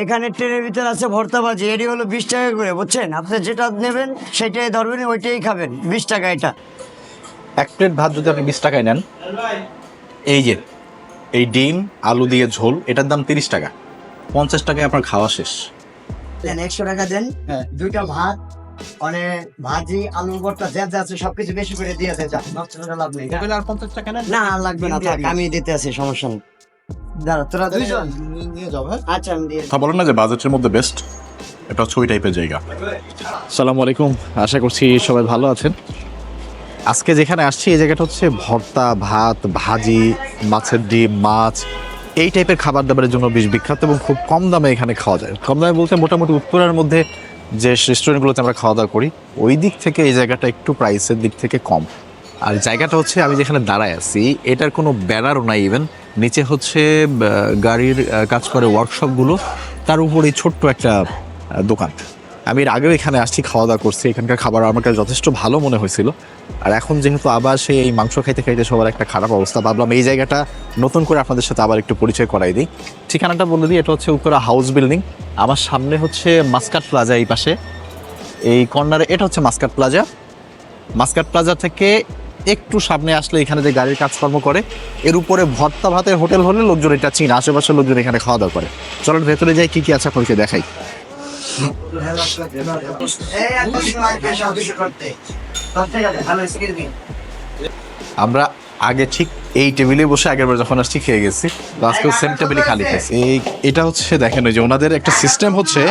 এখানে ট্রেনের ভিতরে আছে ভর্তা ভাজি এটি হলো বিশ টাকা করে বুঝছেন? আপনি যেটা নেবেন সেটাই ধরবেন ওইটাই খাবেন বিশ টাকা এটা। এক প্লেট ভাত যদি আপনি বিশ টাকায় নেন এই যে এই ডিম আলু দিয়ে ঝোল এটার দাম তিরিশ টাকা। পঞ্চাশ টাকায় আপনার খাওয়া শেষ। দেন একশো টাকা দেন। দুইটা ভাত মানে ভাজি আলু ভর্তা যা যা আছে সবকিছু বেশি করে দিয়ে দেন যা, লাভ নেই। আর পঞ্চাশ টাকা না লাগবে না থাক আমি দিতে আছি সমস্যা নেই। দাঁড়া তোরা দুইজন। নিয়ে যাও হ্যাঁ? আচ্ছা আমি দিয়ে কথা বলেন না যে বাজেটের মধ্যে বেস্ট এটা হচ্ছে ওই টাইপের জায়গা। সালামু আলাইকুম আশা করছি সবাই ভালো আছেন। আজকে যেখানে আসছি এই জায়গাটা হচ্ছে ভর্তা ভাত ভাজি মাছের ডিম মাছ এই টাইপের খাবার দাবারের জন্য বেশ বিখ্যাত এবং খুব কম দামে এখানে খাওয়া যায়। কম দামে বলতে মোটামুটি উত্তরার মধ্যে যে রেস্টুরেন্টগুলোতে আমরা খাওয়া দাওয়া করি ওই দিক থেকে এই জায়গাটা একটু প্রাইসের দিক থেকে কম। আর জায়গাটা হচ্ছে আমি যেখানে দাঁড়ায় আছি এটার কোনো ব্যানারও নাই ইভেন নিচে হচ্ছে গাড়ির কাজ করে ওয়ার্কশপগুলো তার উপরে ছোট্ট একটা দোকান। আমি এর আগেও এখানে আসছি খাওয়া দাওয়া করছি। এখানকার খাবার আমার কাছে যথেষ্ট ভালো মনে হয়েছিল। আর এখন যেহেতু আবার সেই এই মাংস খাইতে খাইতে সবার একটা খারাপ অবস্থা, ভাবলাম এই জায়গাটা নতুন করে আপনাদের সাথে আবার একটু পরিচয় করাই দিই। ঠিকানাটা বলে দিই, এটা হচ্ছে উত্তরা হাউস বিল্ডিং আমার সামনে হচ্ছে মাস্কাট প্লাজা এই পাশে। এই কর্নারে এটা হচ্ছে মাস্কাট প্লাজা। মাস্কাট প্লাজা থেকে একটু সামনে আসলে এখানে যে গাড়ির কাজকর্ম করে এর উপরে ভর্তা ভাতের হোটেল হলে লোকজন এটা চিন আশেপাশের লোকজন এখানে খাওয়া দাওয়া করে। চলেন ভেতরে যাই কি কি আছে আপনাকে দেখাই। আমরা আগে ঠিক এই টেবিলে বসে আগের বার যখন আসছি, খেয়ে গেছি। আজকেও সেম টেবিলে খালি খেয়েছি এই, এটা হচ্ছে দেখেন, ওই যে ওনাদের একটা সিস্টেম হচ্ছে,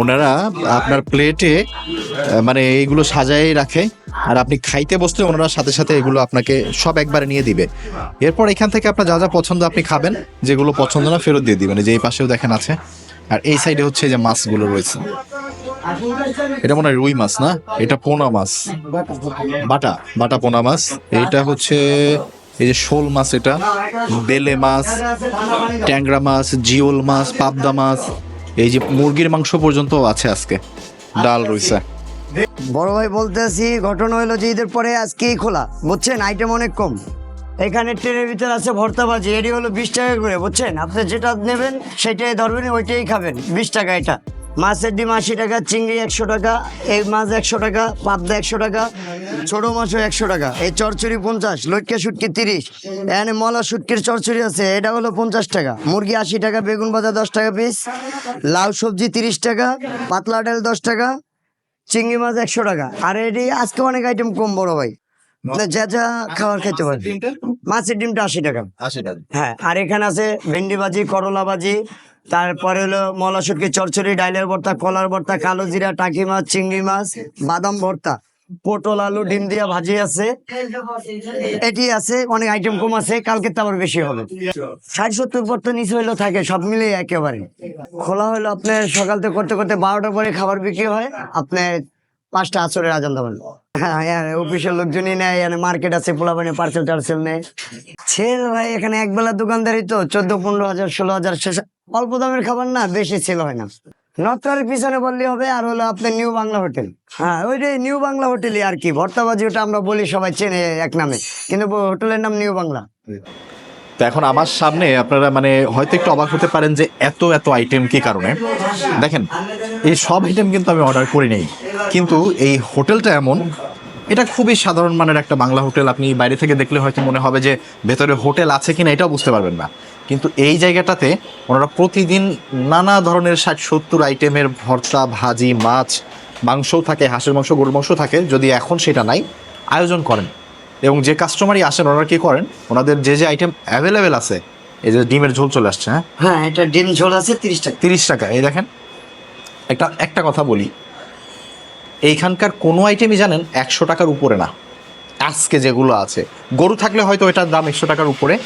ওনারা আপনার প্লেটে মানে এইগুলো সাজাই রাখে, আর আপনি খাইতে বসলে ওনারা সাথে সাথে এগুলো আপনাকে সব একবারে নিয়ে দিবে। এরপর এখান থেকে আপনার যা যা পছন্দ আপনি খাবেন, যেগুলো পছন্দ না ফেরত দিয়ে দিবেন। যে এই পাশেও দেখেন আছে, আর এই সাইডে হচ্ছে যে মাছগুলো রয়েছে। এটা মনে হয় রুই মাছ না? এটা পোনা মাছ। বাটা বাটা পোনা মাছ। এটা হচ্ছে এই যে শোল মাছ এটা, বেলে মাছ, ট্যাংরা মাছ, জিওল মাছ, পাবদা মাছ, এই যে মুরগির মাংস পর্যন্ত আছে আজকে, ডাল রয়েছে বড় ভাই বলতেছি, ঘটনা হলো যে ঈদের পরে আজকেই খোলা, বুঝছেন? আইটেম অনেক কম। এখানে ট্রেনের ভিতরে আছে ভর্তা ভাজি এটি হলো বিশ টাকা করে, বুঝছেন? আপনি যেটা নেবেন, সেটাই ধরবেন, ওইটাই খাবেন, বিশ টাকা এটা। মাছের ডিম আশি টাকা চিংড়ি একশো টাকা এই মাছ একশো টাকা পাবদা একশো টাকা ছোট মাছও একশো টাকা। এই চরচুরি পঞ্চাশ লটকা শুটকি তিরিশ। এখানে মলা শুটকির চরচুরি আছে এটা হলো পঞ্চাশ টাকা। মুরগি আশি টাকা বেগুন ভাজা দশ টাকা পিস লাউ সবজি তিরিশ টাকা পাতলা ডাল দশ টাকা চিংড়ি মাছ একশো টাকা। আর এটি আজকে অনেক আইটেম কম বড় ভাই। যা যা খাবার খেতে পারেন মাছের ডিমটা? আশি টাকা। হ্যাঁ আর এখানে আছে ভেন্ডি ভাজি করলা ভাজি তারপরে হলো মলা শুটকি চরচড়ি, ডাইলের ভর্তা, কলার ভর্তা, কালো জিরা, টাকি মাছ, চিংড়ি মাছ, বাদাম ভর্তা। পটল, আলু, ডিম দিয়া ভাজি আছে। এটি আছে, অনেক আইটেম কম আছে কালকে তো আবার বেশি হবে। ষাট সত্তর পর তো নিচে হইল থাকে, সব মিলে একেবারে। খোলা হলো আপনার সকাল থেকে করতে করতে বারোটা পরে খাবার বিক্রি হয়। আপনার পাঁচটা আসরের আজান দেবেন। হ্যাঁ হ্যাঁ অফিসের লোকজনই নেয় মার্কেট আছে পোলাপানি পার্সেল টার্সেল নেয়। ছেল ভাই, এখানে এক বেলা দোকানদারি তো, চোদ্দ, পনেরো হাজার, ষোলো হাজার শেষ অল্প দামের খাবার না, বেশি সেল হয় না। নত্রার পিছনে বললে হবে, আর হলো আপনার নিউ বাংলা হোটেল। হ্যাঁ ওই যে নিউ বাংলা হোটেলই আর কি, ভর্তাবাজি ওটা আমরা বলি সবাই চেনে এক নামে, কিন্তু হোটেলের নাম নিউ বাংলা। তো এখন আমার সামনে আপনারা মানে হয়তো একটু অবাক হতে পারেন যে এত এত আইটেম কি কারণে? দেখেন, এই সব আইটেম কিন্তু আমি অর্ডার করি নেই। কিন্তু এই হোটেলটা এমন, এটা খুবই সাধারণ মানের একটা বাংলা হোটেল। আপনি বাইরে থেকে দেখলে হয়তো মনে হবে যে ভেতরে হোটেল আছে কিনা, এটাও বুঝতে পারবেন না। কিন্তু এই জায়গাটাতে ওনারা প্রতিদিন নানা ধরনের ষাট সত্তর আইটেমের ভর্তা, ভাজি, মাছ, মাংসও থাকে, হাঁসের মাংস, গরুর মাংস থাকে। যদি এখন সেটা নাই, আয়োজন করেন। এবং যে কাস্টমারই আসেন ওনারা কি করেন? ওনাদের যে যে আইটেম অ্যাভেলেবেল আছে এই যে ডিমের ঝোল চলে আসছে হ্যাঁ? হ্যাঁ এটা ডিম ঝোল আছে তিরিশ টাকা। তিরিশ টাকা। এই দেখেন একটা একটা কথা বলি। এইখানকার কোনো আইটেমই জানেন একশো টাকার উপরে না। আজকে যেগুলো আছে গরু থাকলে হয়তো এটার দাম একশো টাকার উপরে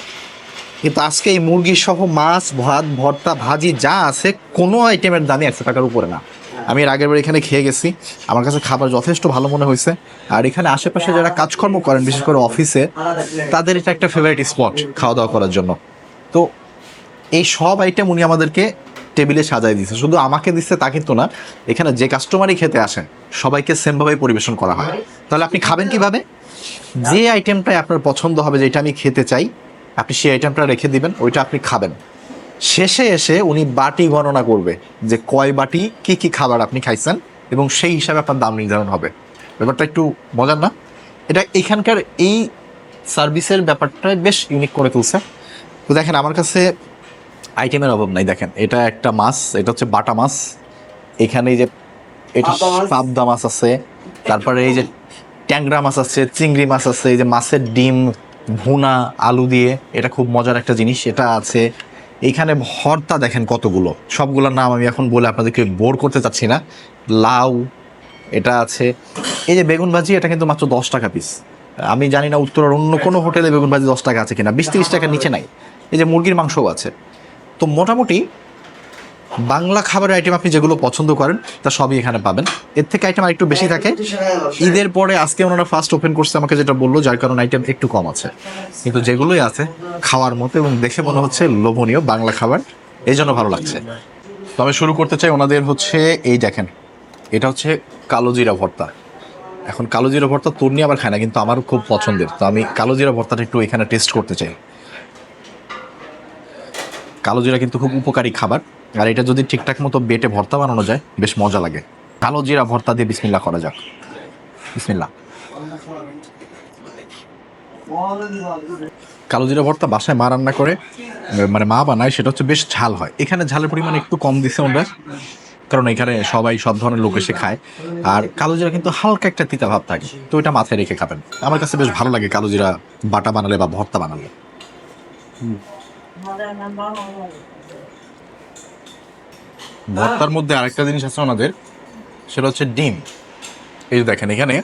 কিন্তু আজকে এই মুরগি সহ মাছ ভাত ভর্তা ভাজি যা আছে কোনো আইটেমের দামই একশো টাকার উপরে না। আমি এর আগের বার এখানে খেয়ে গেছি। আমার কাছে খাবার যথেষ্ট ভালো মনে হয়েছে। আর এখানে আশেপাশে যারা কাজকর্ম করেন, বিশেষ করে অফিসে, তাদের এটা একটা ফেভারিট স্পট খাওয়া দাওয়া করার জন্য। তো এই সব আইটেম উনি আমাদেরকে টেবিলে সাজাই দিচ্ছে শুধু আমাকে দিচ্ছে তা কিন্তু না, এখানে যে কাস্টমারই খেতে আসেন, সবাইকে সেমভাবে পরিবেশন করা হয়। তাহলে আপনি খাবেন কীভাবে? যে আইটেমটাই আপনার পছন্দ হবে, যেটা আমি খেতে চাই, আপনি সেই আইটেমটা রেখে দিবেন, ওইটা আপনি খাবেন। শেষে এসে উনি বাটি গণনা করবে যে কয় বাটি কি কি খাবার আপনি খাইছেন এবং সেই হিসাবে আপনার দাম নির্ধারণ হবে। ব্যাপারটা একটু মজার না? এটা এখানকার এই সার্ভিসের ব্যাপারটা বেশ ইউনিক করে তুলছে। তো দেখেন আমার কাছে আইটেমের অভাব নাই দেখেন। এটা একটা মাছ এটা হচ্ছে বাটা মাছ। এখানে এই যে এটা পাবদা মাছ। পাবদা মাছ আছে তারপরে এই যে ট্যাংরা মাছ আছে চিংড়ি মাছ আছে এই যে মাছের ডিম ভুনা আলু দিয়ে এটা খুব মজার একটা জিনিস। এটা আছে এইখানে ভর্তা দেখেন কতগুলো। সবগুলোর নাম আমি এখন বলে আপনাদেরকে বোর করতে চাচ্ছি না। লাউ, এটা আছে। এই যে বেগুন ভাজি, এটা কিন্তু মাত্র দশ টাকা পিস আমি জানি না উত্তরের অন্য কোনো হোটেলে বেগুন ভাজি দশ টাকা আছে কিনা। বিশ তিরিশ টাকার নিচে নাই। এই যে মুরগির মাংসও আছে। তো মোটামুটি বাংলা খাবারের আইটেম আপনি যেগুলো পছন্দ করেন, তা সবই এখানে পাবেন। এর থেকে আইটেম আর একটু বেশি থাকে। ঈদের পরে আজকে ওনারা ফার্স্ট ওপেন করছে, আমাকে যেটা বলল, যার কারণে আইটেম একটু কম আছে। কিন্তু যেগুলোই আছে, খাওয়ার মতো এবং দেখে মনে হচ্ছে লোভনীয় বাংলা খাবার, এই জন্য ভালো লাগছে। তো আমি শুরু করতে চাই ওনাদের হচ্ছে, এই দেখেন, এটা হচ্ছে কালো জিরা ভর্তা। এখন কালো জিরা ভর্তা তন্নি আবার খায় না, কিন্তু আমার খুব পছন্দের। তো আমি কালো জিরা ভর্তাটা একটু এখানে টেস্ট করতে চাই। কালো জিরা কিন্তু খুব উপকারী খাবার। আর এটা যদি ঠিকঠাক মতো বেটে ভর্তা বানানো যায়, বেশ মজা লাগে। কালো জিরা ভর্তা দিয়ে বিসমিল্লা করা যাক। বিসমিল্লা কালো জিরা ভর্তা বাসায় মা রান্না করে মানে মা বানায়, সেটা হচ্ছে বেশ ঝাল হয়। এখানে ঝালের পরিমাণ একটু কম দিছে ওরা কারণ এখানে সবাই সব ধরনের লোক এসে খায়। আর কালো জিরা কিন্তু হালকা একটা তিতা ভাব থাকে, তো এটা মাথায় রেখে খাবেন। আমার কাছে বেশ ভালো লাগে কালো জিরা বাটা বানালে বা ভর্তা বানালে। ভর্তার মধ্যে আরেকটা জিনিস আছে ওনাদের, সেটা হচ্ছে ডিম। এই যে দেখেন, এখানে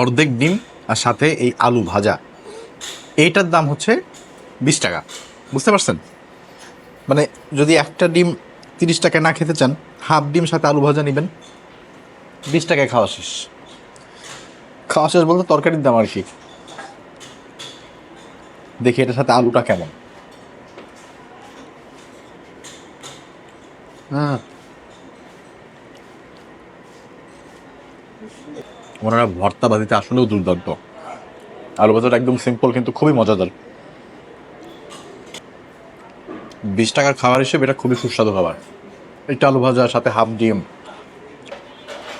অর্ধেক ডিম আর সাথে এই আলু ভাজা। এইটার দাম হচ্ছে বিশ টাকা। বুঝতে পারছেন? মানে যদি একটা ডিম তিরিশ টাকায় না খেতে চান, হাফ ডিম সাথে আলু ভাজা নেবেন, বিশ টাকায় খাওয়া শেষ। খাওয়া শেষ বলতে তরকারির দাম আর কি। দেখি এটার সাথে আলুটা কেমন। হ্যাঁ। ওনারা ভর্তা বাদিতে আসলেও দুর্দান্ত। আলু ভাজাটা একদম সিম্পল কিন্তু খুবই মজাদার। বিশ টাকার খাবার হিসেবে এটা খুবই সুস্বাদু খাবার। একটা আলু ভাজার সাথে হাফ ডিম।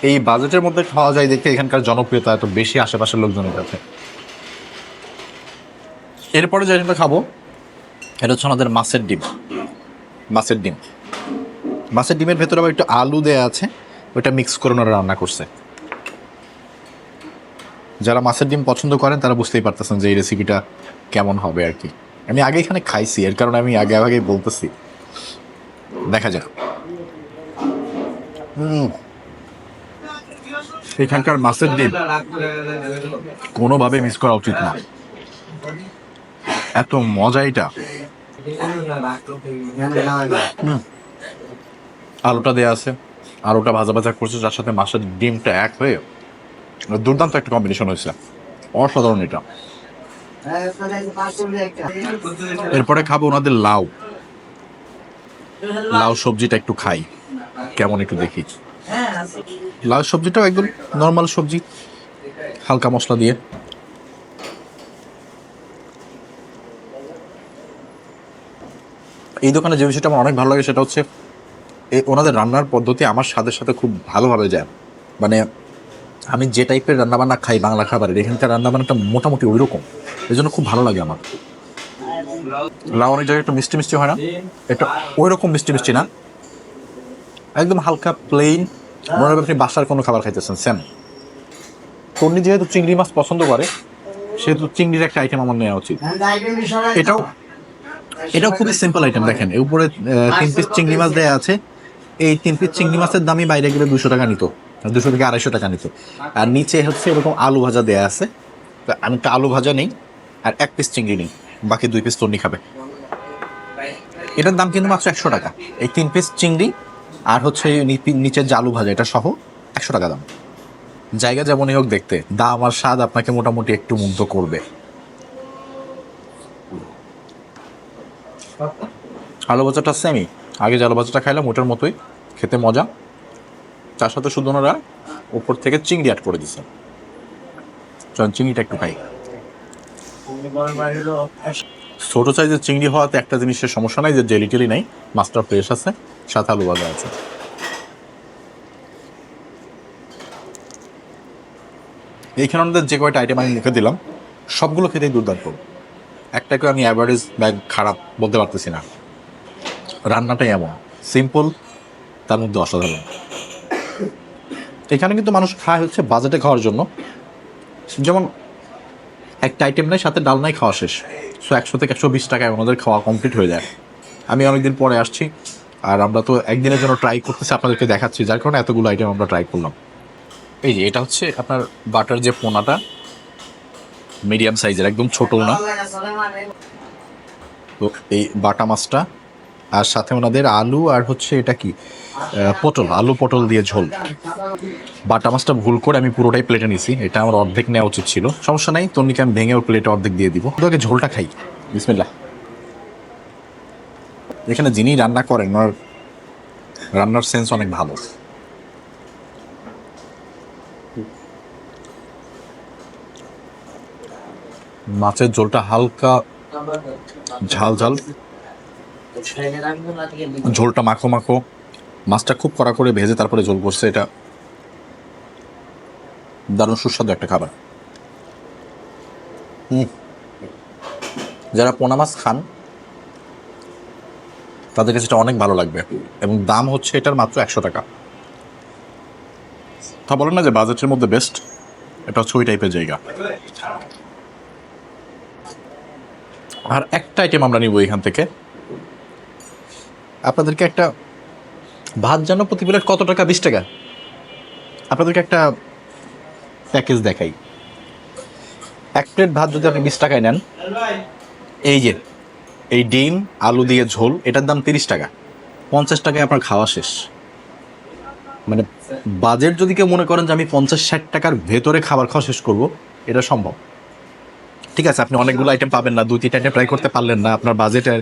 এই বাজেটের মধ্যে খাওয়া যায় দেখে এখানকার জনপ্রিয়তা এত বেশি আশেপাশের লোকজনের কাছে। এরপরে যে আইটেমটা খাব, এটা হচ্ছে আমাদের মাছের ডিম। মাছের ডিম। মাছের ডিমের ভেতরে আবার একটু আলু দেয়া আছে ওইটা মিক্স করে ওনারা রান্না করছে। যারা মাছের ডিম পছন্দ করেন তারা বুঝতেই পারতেছেন যে এই রেসিপিটা কেমন হবে আর কি। আমি আগে এখানে খাইছি এর কারণে আমি আগে আগে বলতেছি। দেখা যাক। এখানকার মাছের ডিম কোনোভাবে মিস করা উচিত না। এত মজা এটা। আলুটা দেওয়া আছে, আলুটা ভাজা ভাজা করছে, যার সাথে মাছের ডিমটা এক হয়ে দুর্দান্ত একটা কম্বিনেশন হয়েছে। অসাধারণ এটা। এরপরে খাব ওনাদের লাউ। লাউ সবজিটা একটু খাই, কেমন একটু দেখি। লাউ সবজিটাও একদম নর্মাল সবজি, হালকা মশলা দিয়ে। এই দোকানে যে বিষয়টা আমার অনেক ভালো লাগে সেটা হচ্ছে ওনাদের রান্নার পদ্ধতি আমার স্বাদের সাথে খুব ভালোভাবে যায়। মানে আমি যে টাইপের রান্নাবান্না খাই বাংলা খাবারের, এখানকার রান্নাবান্নাটা মোটামুটি ওই রকম এই জন্য খুব ভালো লাগে আমার। লাউ অনেক জায়গায় একটু মিষ্টি মিষ্টি হয় না? এটা ওই রকম মিষ্টি মিষ্টি না? একদম হালকা প্লেন মনে হবে আপনি বাসার কোনো খাবার খাইতেছেন স্যাম তন্নি যেহেতু চিংড়ি মাছ পছন্দ করে, সেহেতু চিংড়ির একটা আইটেম আমার নেওয়া উচিত। এটাও এটাও খুবই সিম্পল আইটেম দেখেন। উপরে তিন পিস চিংড়ি মাছ দেওয়া আছে। এই তিন পিস চিংড়ি মাছের দামই বাইরে গেলে দুশো টাকা নিত। দুশো থেকে আড়াইশো টাকা নিত। আর নিচে হচ্ছে এরকম আলু ভাজা দেয়া আছে। তো আমি একটা আলু ভাজা নেই, আর এক পিস চিংড়ি নেই। বাকি দুই পিস তন্নি খাবে। এটার দাম কিন্তু মাত্র একশো টাকা। এই তিন পিস চিংড়ি আর হচ্ছে নিচের আলু ভাজা, এটা সহ একশো টাকা দাম। জায়গা যেমনই হোক দেখতে, দাম আর স্বাদ আপনাকে মোটামুটি একটু মুগ্ধ করবে। আলু ভাজাটা সেমই আগে আলু ভাজাটা খাইলাম, ওটার মতোই খেতে মজা। তার সাথে শুধু ওনারা উপর থেকে চিংড়ি অ্যাড করে দিচ্ছে চল চিংড়িটা একটু খাই। ছোট সাইজের চিংড়ি হওয়াতে একটা জিনিসের সমস্যা নাই যে জেলি টেলি নাই মাছটা ফ্রেশ আছে, সাথে আলু ভাজা আছে। এইখানে আমাদের যে কয়টা আইটেম আমি লিখে দিলাম, সবগুলো খেতেই দুর্দান্ত। একটাকে আমি অ্যাভারেজ ব্যাগ খারাপ বলতে পারতেছি না। রান্নাটাই এমন। সিম্পল তার মধ্যে অসাধারণ। এখানে কিন্তু মানুষ খায় হচ্ছে বাজেটে খাওয়ার জন্য। যেমন একটা আইটেম নাই, সাথে ডাল নাই খাওয়া শেষ। সো একশো থেকে একশো বিশ টাকায় আমাদের খাওয়া কমপ্লিট হয়ে যায়। আমি অনেকদিন পরে আসছি, আর আমরা তো একদিনের জন্য ট্রাই করতেছি, আপনাদেরকে দেখাচ্ছি। যার কারণে এতগুলো আইটেম আমরা ট্রাই করলাম। এই যে, এটা হচ্ছে আপনার বাটার যে পোনাটা মিডিয়াম সাইজের একদম ছোট না। তো এই বাটা মাছটা আর সাথে ওনাদের আলু আর হচ্ছে এটা কি? পটল, আলু পটল দিয়ে ঝোল। বাটা মাছটা ভুল করে আমি পুরোটাই প্লেটে নিছি। এটা আমার অর্ধেক নেওয়া উচিত ছিল। সমস্যা নাই, তন্নিকে আমি ভেঙে ওর প্লেটে অর্ধেক দিয়ে দিব। তো আগে ঝোলটা খাই। বিসমিল্লাহ। এখানে যিনি রান্না করেন, ওনার রান্নার সেন্স অনেক ভালো। মাছের ঝোলটা হালকা ঝাল ঝাল। ঝোলটা মাখো মাখো। মাছটা খুব কড়া করে ভেজে তারপরে ঝোল করছে, এটা দারুণ সুস্বাদু একটা খাবার। হুম যারা পোনা মাছ খান, তাদের কাছে এটা অনেক ভালো লাগবে। এবং দাম হচ্ছে এটার মাত্র একশো টাকা। তা বলেন না যে বাজেটের মধ্যে বেস্ট এটা হচ্ছে ওই টাইপের জায়গা। আর একটা আইটেম আমরা নিব এখান থেকে। আপনাদেরকে একটা ভাত জানো প্রতি প্লেট কত টাকা? বিশ টাকা। আপনাদেরকে একটা প্যাকেজ দেখাই। এক প্লেট ভাত যদি আপনি বিশ টাকায় নেন, এই যে, এই ডিম, আলু দিয়ে ঝোল, এটার দাম তিরিশ টাকা। পঞ্চাশ টাকায় আপনার খাওয়া শেষ। মানে বাজেট যদি কেউ মনে করেন যে আমি পঞ্চাশ ষাট টাকার ভেতরে খাবার খাওয়া শেষ করব, এটা সম্ভব। ঠিক আছে, আপনি অনেকগুলো আইটেম পাবেন না দুই তিনটা আইটেম ট্রাই করতে পারলেন না, আপনার বাজেটে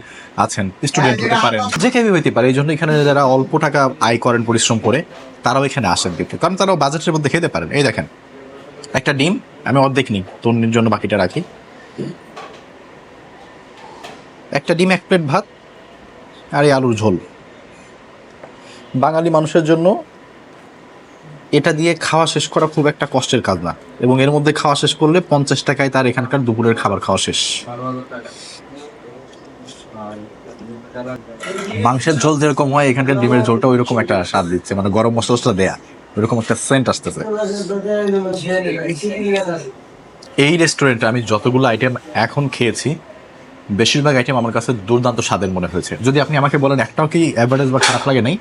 আছেন স্টুডেন্ট হতে পারেন। যে কেউ হইতে পারে, এই জন্য এখানে যারা অল্প টাকা আয় করেন পরিশ্রম করে, তারাও এখানে আসেন কিন্তু কারণ তারাও বাজেটের মধ্যে খেতে পারেন। এই দেখেন, একটা ডিম, আমি অর্ধেক নিই, তন্নির জন্য বাকিটা রাখি। একটা ডিম, এক প্লেট ভাত, আর এই আলুর ঝোল। বাঙালি মানুষের জন্য এটা দিয়ে খাওয়া শেষ করা খুব একটা কষ্টের কাজ না। এবং এর মধ্যে খাওয়া শেষ করলে পঞ্চাশ টাকায় তার এখানকার দুপুরের খাবার খাওয়া শেষ। মাংসের ঝোল যেরকম হয়, এখানকার ডিমের ঝোলটা ওই রকম একটা স্বাদ দিচ্ছে। মানে গরম মশলা দেয়া, ওইরকম একটা সেন্ট আসতেছে। এই রেস্টুরেন্টে আমি যতগুলো আইটেম এখন খেয়েছি, বেশিরভাগ আইটেম আমার কাছে দুর্দান্ত স্বাদের মনে হয়েছে। যদি আপনি আমাকে বলেন একটাও কি অ্যাভারেজ বা খারাপ লাগে নাই,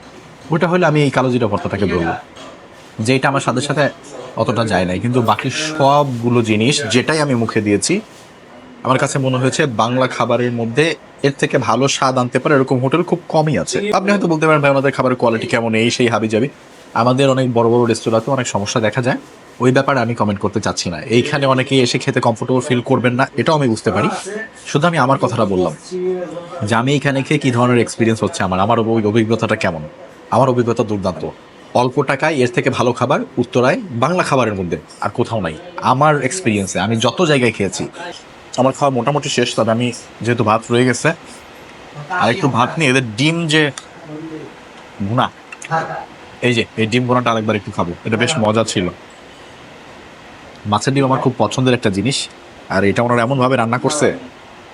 ওটা হলে আমি এই কালো জিরা ভর্তাটাকে বলব যেটা আমার স্বাদের সাথে অতটা যায় নাই। কিন্তু বাকি সবগুলো জিনিস যেটাই আমি মুখে দিয়েছি, আমার কাছে মনে হয়েছে বাংলা খাবারের মধ্যে এর থেকে ভালো স্বাদ আনতে পারে, এরকম হোটেল খুব কমই আছে। আপনি হয়তো বলতে পারেন, ভাই, আমাদের খাবারের কোয়ালিটি কেমন? এই সেই হাবি যাবি আমাদের অনেক বড় বড় রেস্তোরাঁতে অনেক সমস্যা দেখা যায়। ওই ব্যাপারে আমি কমেন্ট করতে চাচ্ছি না। এইখানে অনেকেই এসে খেতে কমফোর্টেবল ফিল করবেন না, এটাও আমি বুঝতে পারি। শুধু আমি আমার কথাটা বললাম যে আমি এখানে খেয়ে কী ধরনের এক্সপিরিয়েন্স হচ্ছে আমার? আমার অভিজ্ঞতাটা কেমন? আমার অভিজ্ঞতা দুর্দান্ত। অল্প টাকায় এর থেকে ভালো খাবার উত্তরায় বাংলা খাবারের মধ্যে, আর কোথাও নাই। আমার এক্সপিরিয়েন্সে আমি যত জায়গায় খেয়েছি, আমার খাওয়া মোটামুটি শেষ, তবে আমি যেহেতু ভাত রয়ে গেছে, আর একটু ভাত নিয়ে এদের ডিম যে ভুনা, এই যে, এই ডিম ভুনাটা আরেকবার একটু খাব, এটা বেশ মজা ছিল। মাছের ডিম আমার খুব পছন্দের একটা জিনিস, আর এটা ওনারা এমনভাবে রান্না করছে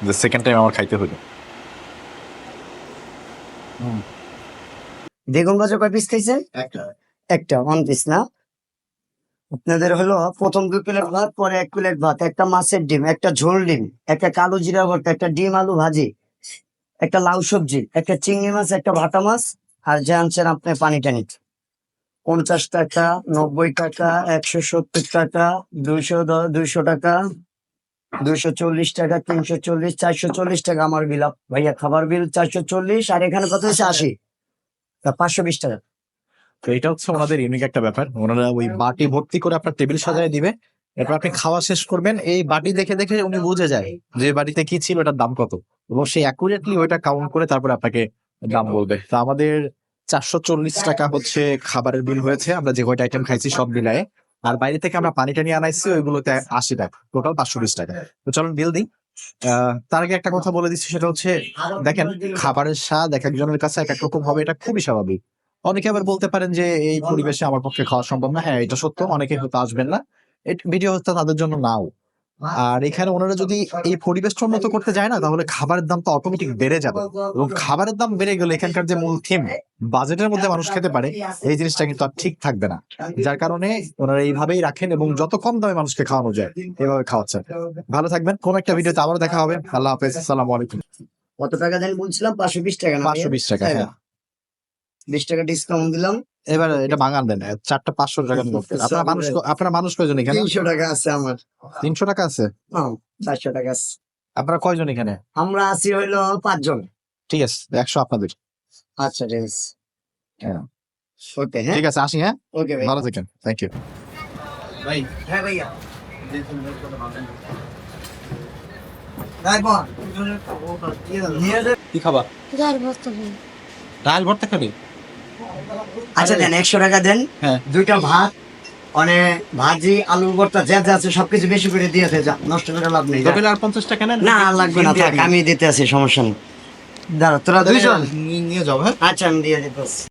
যে সেকেন্ড টাইম আমার খাইতে হলো। বেগুন ভাজা কয় পিস খাইছেন একটা। ওয়ান পিস না? আপনাদের হলো প্রথম দুই প্লেট ভাত পরে এক প্লেট ভাত। একটা মাছের ডিম একটা ঝোল ডিম একটা কালো জিরা ভর্তা একটা ডিম আলু ভাজি একটা লাউ সবজি একটা চিংড়ি মাছ একটা ভাটা মাছ আর যে আনছেন আপনি পানি টানি পঞ্চাশ টাকা নব্বই টাকা একশো সত্তর টাকা দুইশো দুইশো টাকা দুইশো চল্লিশ টাকা তিনশো চল্লিশ চারশো চল্লিশ টাকা আমার বিল ভাইয়া খাবার বিল চারশো চল্লিশ আর এখানে কত হচ্ছে আশি। পাঁচশো বিশ টাকা তো এটা হচ্ছে ওনাদের ইউনিক একটা ব্যাপার। ওনারা ওই বাটি ভর্তি করে আপনার টেবিল সাজায় দিবে। এরপর আপনি খাওয়া শেষ করবেন। এই বাটি দেখে দেখে উনি বুঝে যায় যে বাটিতে কি ছিল এটার দাম কত। এবং সে অ্যাকুরেটলি ওইটা কাউন্ট করে তারপরে আপনাকে দাম বলবে। তো আমাদের চারশো চল্লিশ টাকা হচ্ছে খাবারের বিল হয়েছে। আমরা যে কয়টা আইটেম খাইছি সব মিলায়ে। আর বাইরে থেকে আমরা পানি টানি আনাইছি ওইগুলোতে আশি টাকা টোটাল পাঁচশো বিশ টাকা। তো চলুন বিল দিই। তার আগে একটা কথা বলে দিচ্ছি, সেটা হচ্ছে, দেখেন, খাবারের স্বাদ এক একজনের কাছে এক এক রকম হবে, এটা খুবই স্বাভাবিক। অনেকে আবার বলতে পারেন যে, এই পরিবেশে আমার পক্ষে খাওয়া সম্ভব না। হ্যাঁ এটা সত্য, অনেকে হয়তো আসবেন না। ভিডিও হচ্ছে তাদের জন্য নাও। আর এখানে ওনারা যদি এই পরিবেশটা উন্নত করতে যায় না তাহলে খাবারের দাম তো অটোমেটিক বেড়ে যাবে। এবং খাবারের দাম বেড়ে গেলে এখানকার যে মূল থিম বাজেটের মধ্যে মানুষ খেতে পারে এই জিনিসটা কিন্তু আর ঠিক থাকবে না। যার কারণে ওনারা এইভাবেই রাখেন এবং যত কম দামে মানুষকে খাওয়ানো যায় এভাবে খাওয়াচ্ছেন। ভালো থাকবেন কোন একটা ভিডিওতে আবার দেখা হবে। আল্লাহ হাফেজ আসসালামু আলাইকুম। কত টাকা দেন বলছিলাম? পাঁচশো বিশ টাকা পাঁচশো বিশ টাকা হ্যাঁ। বিশ টাকা ডিসকাউন্ট দিলাম। এবার এটা বাঙাল দেন চারটা পাঁচশো টাকা আপনার মানুষ আপনার মানুষ কয়জন এখানে? তিনশো টাকা আছে আমার। তিনশো টাকা আছে? চারশো টাকা আছে। আপনারা কয়জন এখানে? আমরা আছি হইল পাঁচজন। ঠিক আছে একশো আপনাদের। আচ্ছা ঠিক আছে। হ্যাঁ। ওকে হ্যাঁ। ঠিক আছে আসি হ্যাঁ? ওকে ভাই। ভালো থাকেন থ্যাংক ইউ ভাই। হ্যাঁ ভাইয়া। কি খাবা ডাল ভর্তা ডাল ভর্তা খাবি? আচ্ছা দেন একশো টাকা দেন। হ্যাঁ। দুইটা ভাত মানে ভাজি আলু ভর্তা যা যা আছে সবকিছু বেশি করে দিয়েছে যা নষ্ট করে লাভ নেই আর পঞ্চাশ টাকা নেন না লাগবে না থাক আমি দিতে আছি সমস্যা নেই। দাঁড়া তোরা দুইজন? নিয়ে যাও হ্যাঁ? আচ্ছা আমি দিয়ে দিতেছি।